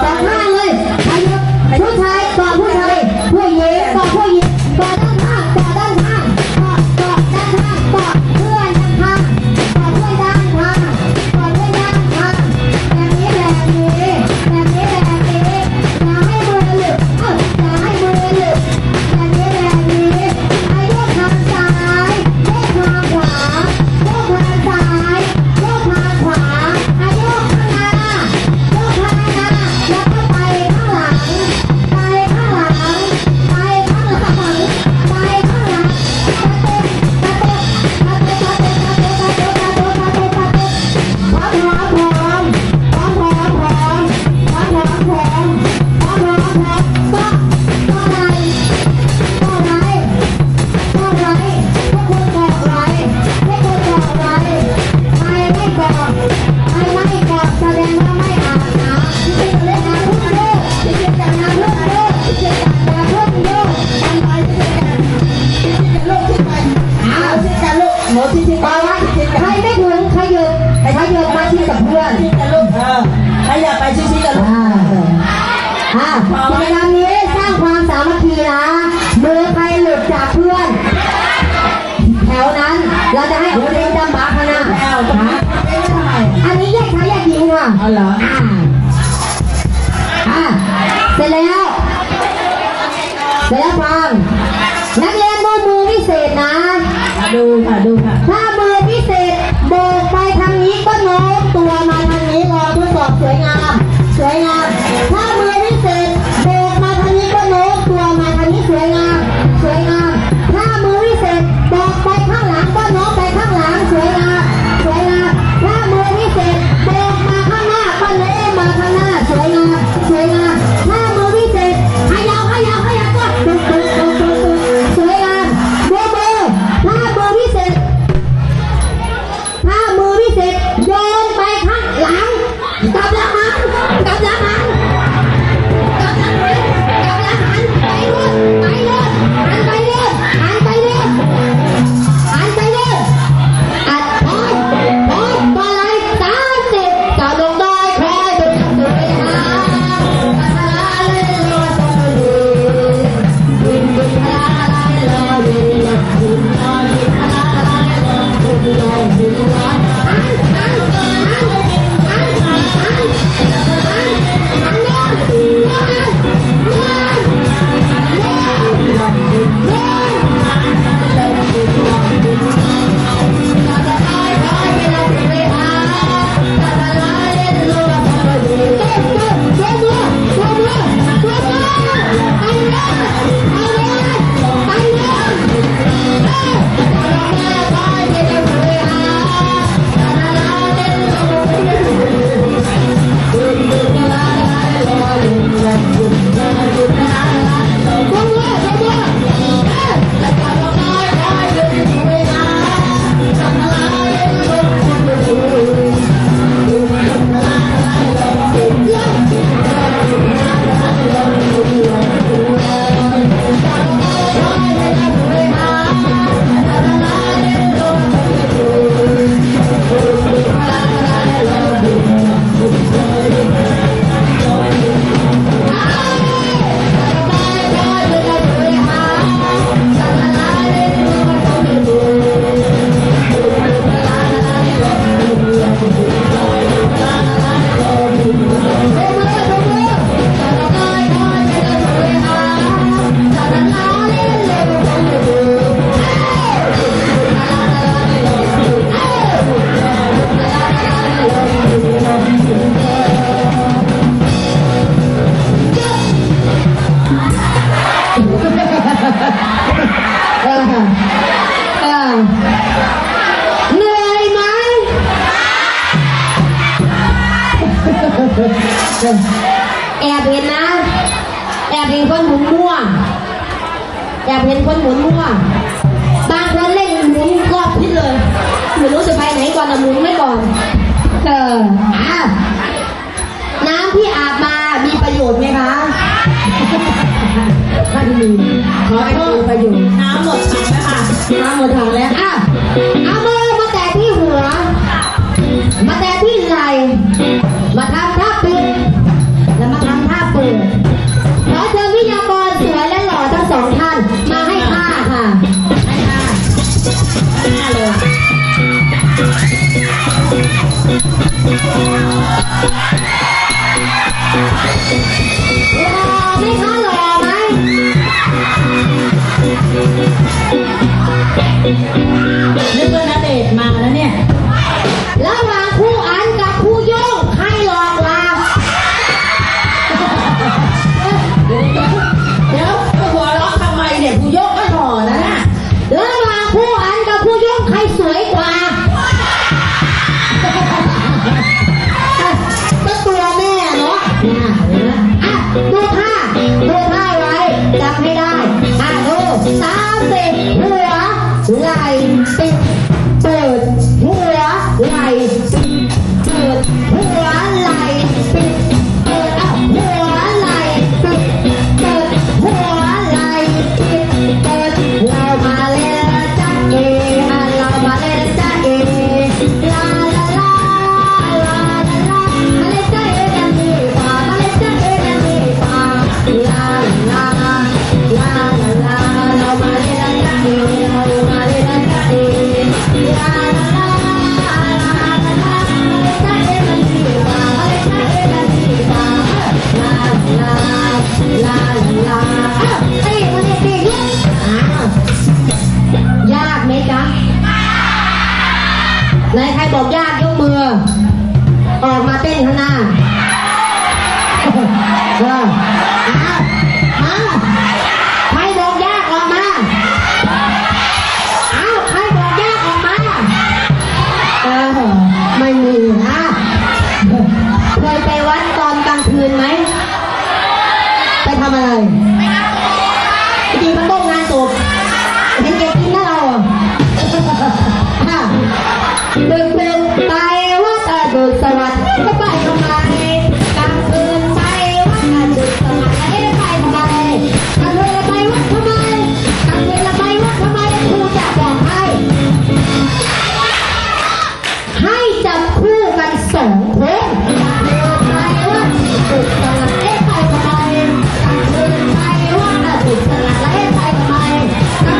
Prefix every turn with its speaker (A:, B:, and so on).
A: 咱 ชิดกันลูกเออยับไป
B: ชิดๆกันลูก
A: อ่า
B: อ่งนี้สร้างความสามัคคีนะมือใครหลุดจากเพื่อน แถวนั้นเราจะให้โอเดนจำบักนะ
A: แถวนะ
B: อันนี้แยกชายแยกหญิงอะ
A: เอาเหรอ
B: อยากเห็นคนหมุนมั่วบางคนเล่นหมุนรอบทิษเลยหมุนรู้สึกไปไหนก่อนหมุนไม่ก่อน เอออ่น้ำที่อาบมามีประโยชน์ไหมคะไม่มีขอโทษประโยชน์
A: น้ำหมดถังแล้วค่ะ
B: น้ำหมดถังแล้วอะเอามือ ไห
A: ใครบอกยากยกมือ ออกมาเต้นข้างหน้า